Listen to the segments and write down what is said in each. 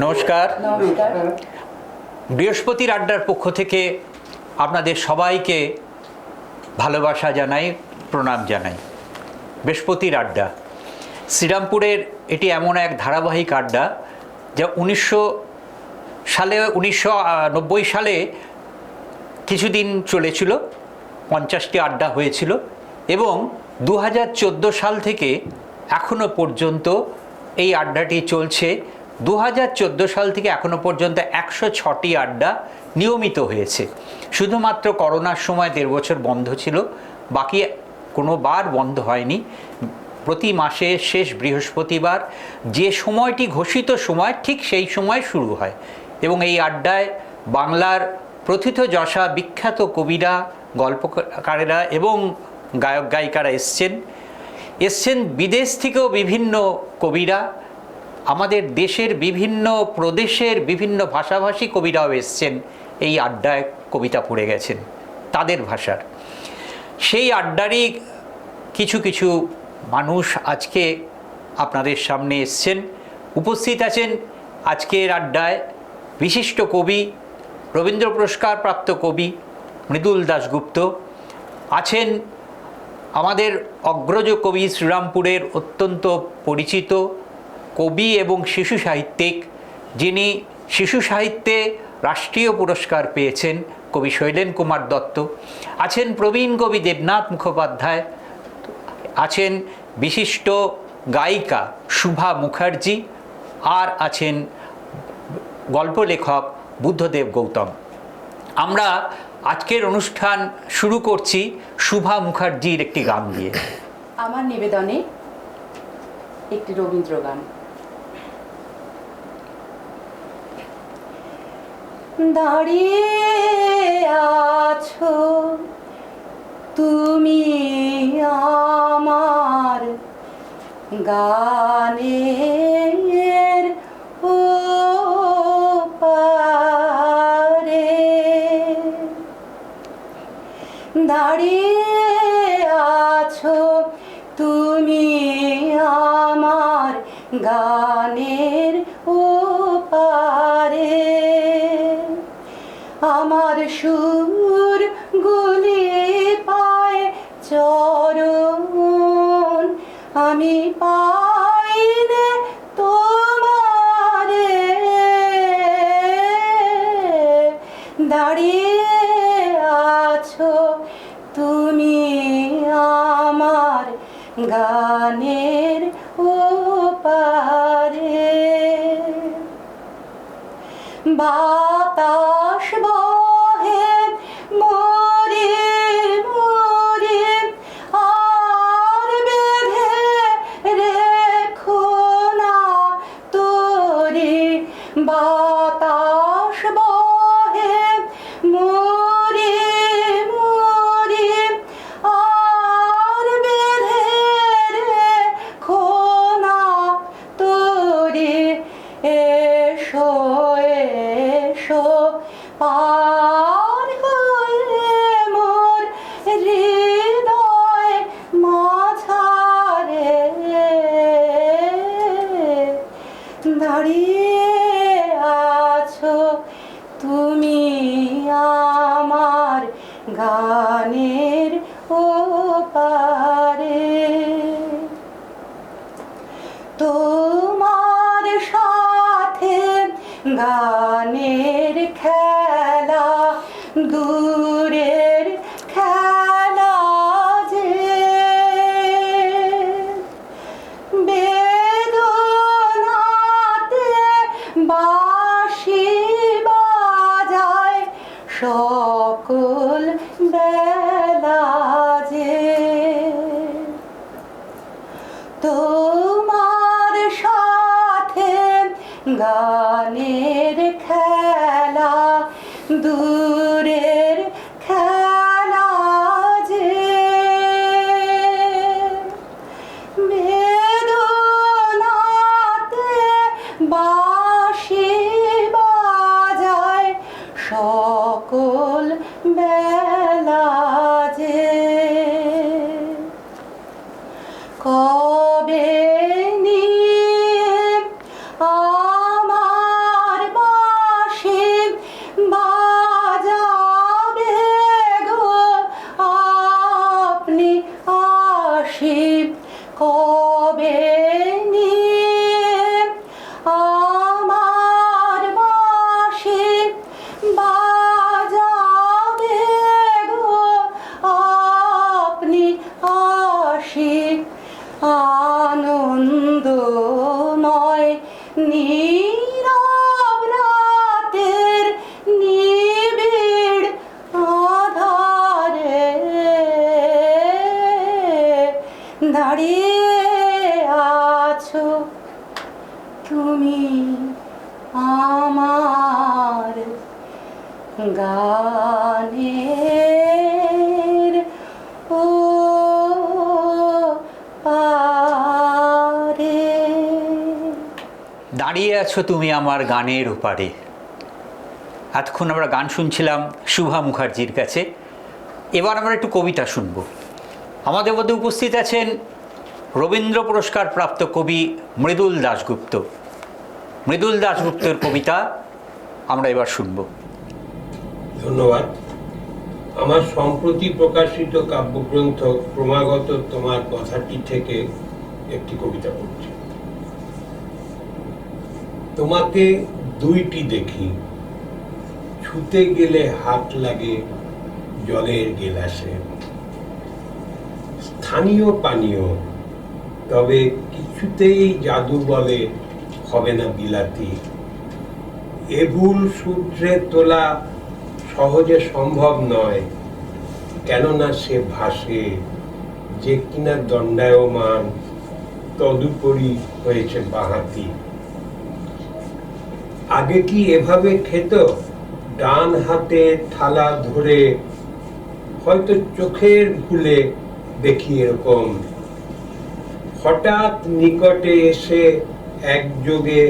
নমস্কার। বৃহস্পতির আড্ডার পক্ষ থেকে আপনাদের সবাইকে ভালোবাসা জানাই প্রণাম জানাই। বৃহস্পতির আড্ডা। শ্রীরামপুরের এটি এমন এক ধারাবাহিক আড্ডা যা উনিশশো সালে উনিশশো নব্বই সালে কিছুদিন চলেছিল পঞ্চাশটি আড্ডা হয়েছিল এবং দু হাজার চোদ্দ সাল থেকে এখনও পর্যন্ত এই আড্ডাটি চলছে। দু হাজার চোদ্দ সাল থেকে এখনও পর্যন্ত একশো ছটি আড্ডা নিয়মিত হয়েছে। শুধুমাত্র করোনার সময় দেড় বছর বন্ধ ছিল, বাকি কোনো বার বন্ধ হয়নি। প্রতি মাসে শেষ বৃহস্পতিবার যে সময়টি ঘোষিত সময়, ঠিক সেই সময় শুরু হয় এবং এই আড্ডায় বাংলার প্রথিত যশা, বিখ্যাত কবিরা, গল্পকারেরা এবং গায়ক গায়িকারা এসছেন। এসছেন বিদেশ থেকেও বিভিন্ন কবিরা আমাদের দেশের বিভিন্ন প্রদেশের বিভিন্ন ভাষাভাষী কবিরাও এসছেন। এই আড্ডায় কবিতা পড়ে গেছেন। তাদের ভাষার। সেই আড্ডারই কিছু কিছু মানুষ আজকে আপনাদের সামনে এসছেন। উপস্থিত আছেন আজকের আড্ডায় বিশিষ্ট কবি, রবীন্দ্র পুরস্কার প্রাপ্ত কবি মৃদুল দাশগুপ্ত। আছেন আমাদের অগ্রজ কবি শ্রীরামপুরের অত্যন্ত পরিচিত কবি এবং শিশু সাহিত্যিক, যিনি শিশু সাহিত্যে রাষ্ট্রীয় পুরস্কার পেয়েছেন, কবি শৈলেন কুমার দত্ত। আছেন প্রবীণ কবি দেবনাথ মুখোপাধ্যায়। আছেন বিশিষ্ট গায়িকা শুভা মুখার্জি। আর আছেন গল্প লেখক বুদ্ধদেব গৌতম। আমরা আজকের অনুষ্ঠান শুরু করছি শুভা মুখার্জির একটি গান দিয়ে আমার নিবেদনে একটি রবীন্দ্র গান দাঁড়িয়ে আছো। তুমি আমার গানের ও পারে দাঁড়িয়ে বাতাস বহে মরে মরে আর বেঁধে রেখো না তোরে। বাতাস দাঁড়িয়ে come দাঁড়িয়ে আছো, তুমি আমার গানের ও দাঁড়িয়ে আছো তুমি আমার গানের ওপারে। এতক্ষণ আমরা গান শুনছিলাম শুভা মুখার্জির কাছে। এবার আমরা একটু কবিতা শুনব। আমাদের মধ্যে উপস্থিত আছেন রবীন্দ্র পুরস্কার প্রাপ্ত কবি মৃদুল দাশগুপ্ত। মৃদুল দাশগুপ্তের কবিতা আমরা এবার শুনব। ধন্যবাদ। আমার সম্প্রতি প্রকাশিত কাব্যগ্রন্থ ক্রমাগত তোমার কথাটি থেকে একটি কবিতা পড়ছি। তোমাকে দুইটি দেখি। ছুতে গেলে হাত লাগে জলের গেলাসে। স্থানীয় পানীয়, তবে কিছুতেই জাদু বলে হবে না বিলাতি। এবুল সূত্রে তোলা সহজে সম্ভব নয়, কেননা সে ভাসে যে কিনা দণ্ডায়মান, তদুপরি হয়েছে বাহাতি। আগে কি এভাবে খেত? ডান হাতে থালা ধরে হয়তো চোখের ভুলে দেখি এরকম। হঠাৎ নিকটে এসে একযোগে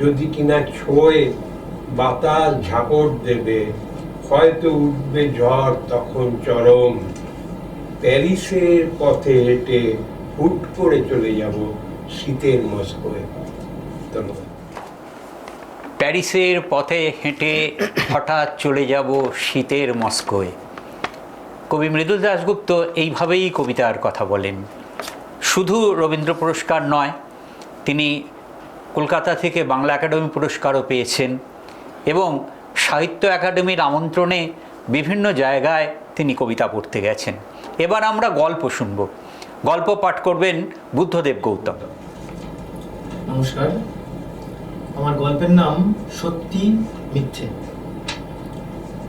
যদি কিনা ছোঁয়ে বাতাস ঝাপট দেবে, হয়তো উঠবে ঝড় তখন চরম। প্যারিসের পথে হেঁটে হুট করে চলে যাব শীতের মস্কোয়। ধন্যবাদ। প্যারিসের পথে হেঁটে হঠাৎ চলে যাব শীতের মস্কোয়। কবি মৃদুল দাশগুপ্ত এইভাবেই কবিতার কথা বলেন। শুধু রবীন্দ্র পুরস্কার নয়, তিনি কলকাতা থেকে বাংলা একাডেমি পুরস্কারও পেয়েছেন এবং সাহিত্য একাডেমির আমন্ত্রণে বিভিন্ন জায়গায় তিনি কবিতা পড়তে গেছেন। এবার আমরা গল্প শুনব। গল্প পাঠ করবেন বুদ্ধদেব গৌতম। নমস্কার, আমার গল্পের নাম সত্যি মিথ্যে।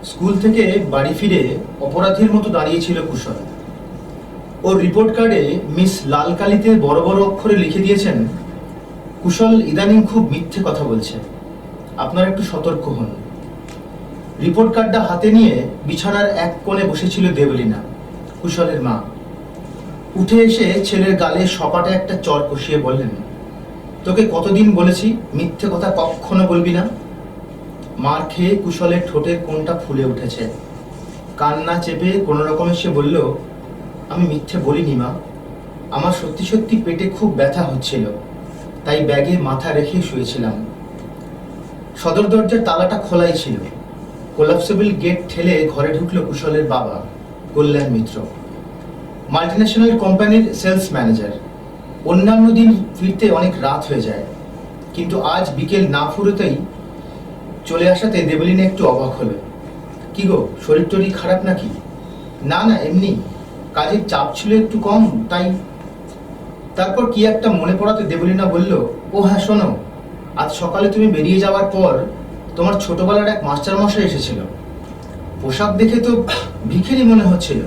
স্কুল থেকে বাড়ি ফিরে অপরাধীর মতো দাঁড়িয়েছিল কুশল। ওর রিপোর্ট কার্ডে মিস লালকালিতে বড় বড় অক্ষরে লিখে দিয়েছেন, কুশল ইদানিং খুব মিথ্যে কথা বলছে। আপনারা একটু সতর্ক হন। রিপোর্ট কার্ডটা হাতে নিয়ে বিছানার এক কোণে বসেছিল দেবলীনা, কুশলের মা। উঠে এসে ছেলের গালে সপাটে একটা চর কষিয়ে বললেন, তোকে কতদিন বলেছি মিথ্যে কথা কখনো বলবি না? মার খেয়ে কুশলের ঠোঁটের কোনটা ফুলে উঠেছে? কান্না চেপে কোনো রকমে সে বলল, আমি মিথ্যে বলিনি মা। আমার সত্যি সত্যি পেটে খুব ব্যথা হচ্ছিল। তাই ব্যাগে মাথা রেখে শুয়েছিলাম। সদর দরজার তালাটা খোলাই ছিল। কোলাপসেবল গেট ঠেলে ঘরে ঢুকলো কুশলের বাবা, কল্যাণ মিত্র। মাল্টিন্যাশনাল কোম্পানির সেলস ম্যানেজার। অন্যান্য দিন ফিরতে অনেক রাত হয়ে যায়। কিন্তু আজ বিকেল না ফুরোতেই চলে আসাতে দেবলিনা একটু অবাক হলো। কি গো, শরীর টরীর খারাপ নাকি? না না, এমনি। কাজের চাপ ছিল একটু কম, তাই। তারপর কি একটা মনে পড়াতে দেবলিনা বলল, ও হ্যাঁ শোনো, আজ সকালে তুমি বেরিয়ে যাওয়ার পর তোমার ছোটবেলার এক মাস্টারমশাই এসেছিল। পোশাক দেখে তো ভিখেরি মনে হচ্ছিল।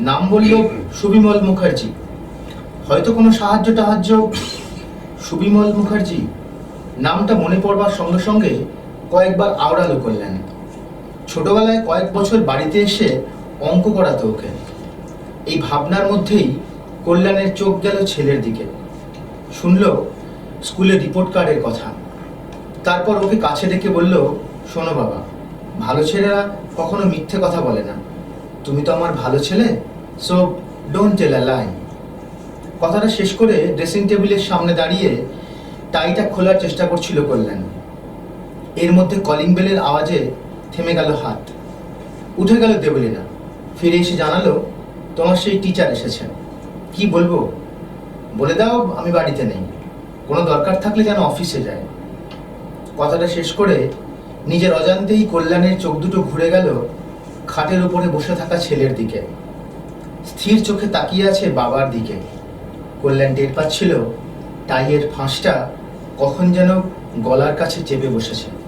নাম বলল সুবিমল মুখার্জি। হয়তো কোনো সাহায্য টাহায্য সুবিমল মুখার্জি। নামটা মনে পড়বার সঙ্গে সঙ্গে কয়েকবার আওড়ালো করলেন ছোটবেলায় কয়েক বছর বাড়িতে এসে অঙ্ক করাতো ওকে। এই ভাবনার মধ্যেই কল্যাণের চোখ গেল ছেলের দিকে। শুনল স্কুলে রিপোর্ট কার্ডের কথা। তারপর ওকে কাছে ডেকে বলল, শোনো বাবা, ভালো ছেলেরা কখনো মিথ্যে কথা বলে না। তুমি তো আমার ভালো ছেলে so don't tell a lie কথাটা শেষ করে ড্রেসিং টেবিলের সামনে দাঁড়িয়ে টাইটা খোলার চেষ্টা করছিল কল্যাণ। এর মধ্যে কলিং বেলের আওয়াজে থেমে গেল হাত। উঠে গেল দেবলীনা। ফিরে এসে জানালো, তোমার সেই টিচার এসেছেন। কি বলব? বলে দাও, আমি বাড়িতে নেই। কোনো দরকার থাকলে যেন অফিসে যায়। কথাটা শেষ করে নিজের অজান্তেই কল্যাণের চোখ দুটো ঘুরে গেল খাটের উপরে বসে থাকা ছেলের দিকে। স্থির চোখে তাকিয়ে আছে বাবার দিকে। কল্যাণ টের পাচ্ছিল, টাইয়ের ফাঁসটা কখন যেন গলার কাছে চেপে বসেছে।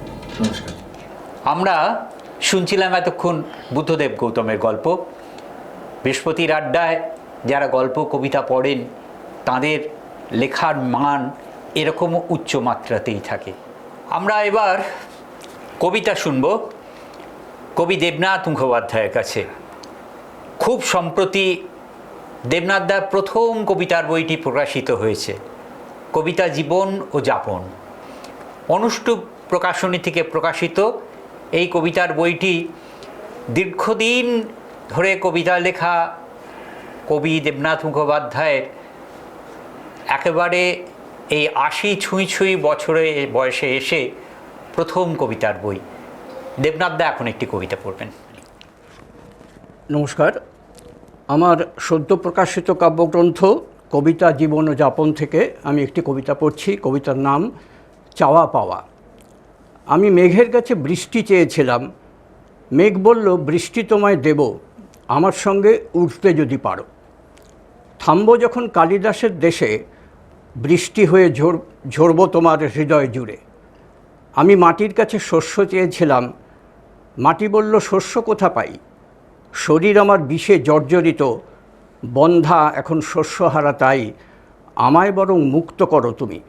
আমরা শুনছিলাম এতক্ষণ বুদ্ধদেব গৌতমের গল্প। বৃহস্পতির আড্ডায় যারা গল্প, কবিতা পড়েন, তাদের লেখার মান এরকম উচ্চ মাত্রাতেই থাকে। আমরা এবার কবিতা শুনব কবি দেবনাথ মুখোপাধ্যায়ের কাছে। খুব সম্প্রতি দেবনাথ দার প্রথম কবিতার বইটি প্রকাশিত হয়েছে, কবিতা জীবন ও যাপন। অনুষ্টুপ প্রকাশনী থেকে প্রকাশিত। এই কবিতার বইটি দীর্ঘদিন ধরে কবিতা লেখা কবি দেবনাথ মুখোপাধ্যায়ের। একেবারে এই আশি ছুঁই ছুঁই বছরে বয়সে এসে প্রথম কবিতার বই। দেবনাথ দা এখন একটি কবিতা পড়বেন। নমস্কার। আমার সদ্য প্রকাশিত কাব্যগ্রন্থ কবিতা জীবন যাপন থেকে আমি একটি কবিতা পড়ছি। কবিতার নাম চাওয়া পাওয়া। আমি মেঘের কাছে বৃষ্টি চেয়েছিলাম। মেঘ বলল, বৃষ্টি তোমায় দেব, আমার সঙ্গে উঠতে যদি পারো। থামব যখন কালিদাসের দেশে, বৃষ্টি হয়ে ঝর, ঝরব তোমার হৃদয় জুড়ে। আমি মাটির কাছে শস্য চেয়েছিলাম। মাটি বলল, শস্য কোথা পাই? শরীর আমার বিষে জর্জরিত, বন্ধা, এখন শস্যহারা তাই। আমায় বরং মুক্ত করো তুমি।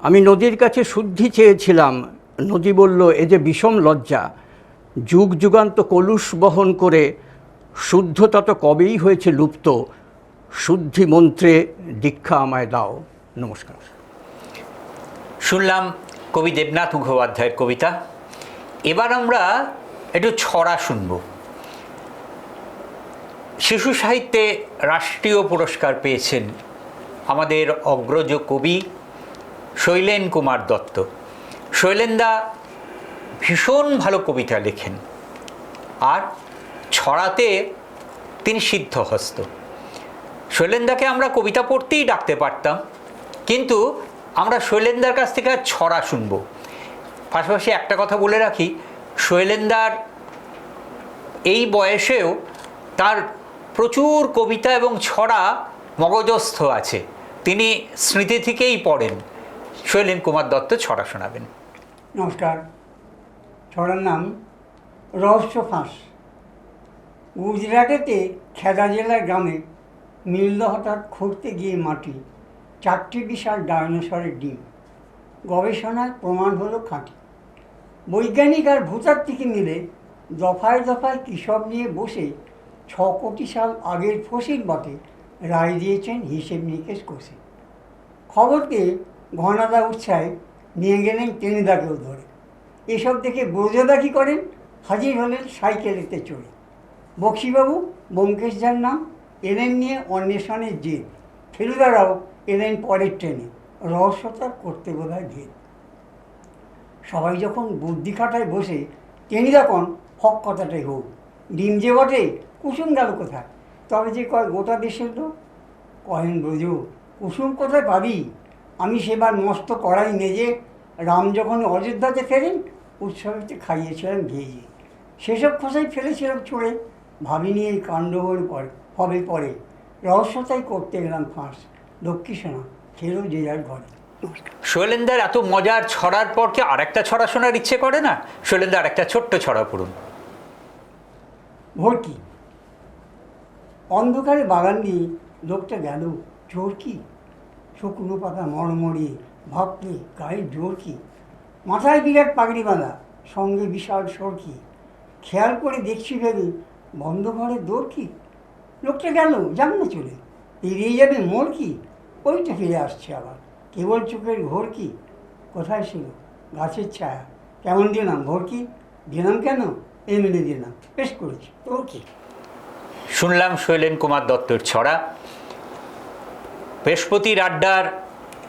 আমি নদীর কাছে শুদ্ধি চেয়েছিলাম। নদী বলল, এ যে বিষম লজ্জা। যুগ যুগান্ত কলুষ বহন করে শুদ্ধতা তো কবেই হয়েছে লুপ্ত? শুদ্ধি মন্ত্রে দীক্ষা আমায় দাও। নমস্কার। শুনলাম কবি দেবনাথ মুখোপাধ্যায়ের কবিতা। এবার আমরা একটু ছড়া শুনব। শিশু সাহিত্যে রাষ্ট্রীয় পুরস্কার পেয়েছেন আমাদের অগ্রজ কবি শৈলেন কুমার দত্ত। শৈলেনদা ভীষণ ভালো কবিতা লেখেন। আর ছড়াতে তিনি সিদ্ধহস্ত। শৈলেন্দাকে আমরা কবিতা পড়তেই ডাকতে পারতাম, কিন্তু আমরা শৈলেন্দার কাছ থেকে আর ছড়া শুনব। পাশাপাশি একটা কথা বলে রাখি, শৈলেন্দার এই বয়সেও তার প্রচুর কবিতা এবং ছড়া মগজস্থ আছে। তিনি স্মৃতি থেকেই পড়েন। শৈলেন কুমার দত্ত ছড়া শোনাবেন। নমস্কার। ছড়ার নাম রহস্য ফাঁস। গুজরাটেতে খেদা জেলার গ্রামে মিলল হঠাৎ খুঁড়তে গিয়ে মাটি, চারটি বিশাল ডায়নোসরের ডিম। গবেষণায় প্রমাণ হলো খাঁটি। বৈজ্ঞানিক আর ভূতাত্ত্বিক মিলে দফায় দফায় কৃষক নিয়ে বসে ছ কোটি সাল আগের ফসিল বটে, রায় দিয়েছেন হিসেব নিকেশ কষে খবর পেয়ে ঘনাদা উৎসাহে নিয়ে গেলেন টেনিদাকেও ধরে। এসব দেখে ব্রজদা কী করেন? হাজির হলেন সাইকেলেতে চড়ে। বক্সিবাবু, ব্যোমকেশ যার নাম, এলেন নিয়ে অন্বেষণের জেদ। ফেলুদারাও এলেন পরের ট্রেনে। রহস্যতা করতে বোধহয় ভেদ। সবাই যখন বুদ্ধি খাটায় বসে টেনিদা কন হক কথাটাই হোক ডিম যে বটে, কুসুম গেল কোথায়? তবে যে কয় গোটা দেশের লোক? কহেন ব্রজ কুসুম কোথায় পাবি? আমি সেবার মস্ত কড়াই নেজে রাম যখন অযোধ্যাতে ফেরেন উৎসবেতে খাইয়েছিলাম ভেজে সেসব খোসাই ফেলেছিলাম ছুঁড়ে ভাবিনি এই কাণ্ড পরে হবে পরে। রহস্যতাই করতে গেলাম ফাঁস। লক্ষ্মী সোনা ফেরো যে যার ঘরে। শৈলেন্দার এত মজার ছড়ার পর কি আরেকটা ছড়া শোনার ইচ্ছে করে না? শৈলেন্দা আরেকটা ছোট্ট ছড়া পড়ুন। ভর্তি অন্ধকারে বাগান দিয়ে লোকটা গেল। জোর কি শুকনো পাতা মরমরে ভাবলে গায়ে জোর কি মাথায় বিরাট পাগড়ি বাঁধা, সঙ্গে বিশাল সরকি খেয়াল করে দেখছি ভেবে, বন্ধ ঘরে দৌড় কি? লোকটা গেল না চলে। পেরিয়ে যাবে মোর কি? ওইটা ফিরে আসছে আবার। কেবল চোখের ঘোর কি? কোথায় ছিল? গাছের ছায়া। কেমন দিলাম ভোর কি? দিলাম কেন? এমনি দিলাম। বেশ করেছি। তোর কি? শুনলাম শৈলেন কুমার দত্তর ছড়া। বৃহস্পতির আড্ডার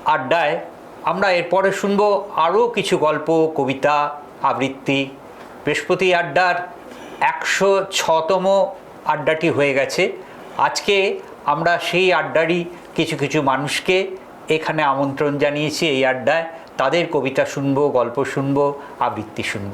আড্ডায় আমরা এরপরে শুনব আরও কিছু গল্প, কবিতা, আবৃত্তি। বৃহস্পতি আড্ডার একশো ছতম আড্ডাটি হয়ে গেছে। আজকে আমরা সেই আড্ডারই কিছু কিছু মানুষকে এখানে আমন্ত্রণ জানিয়েছি এই আড্ডায়। তাদের কবিতা শুনব, গল্প শুনব, আবৃত্তি শুনব।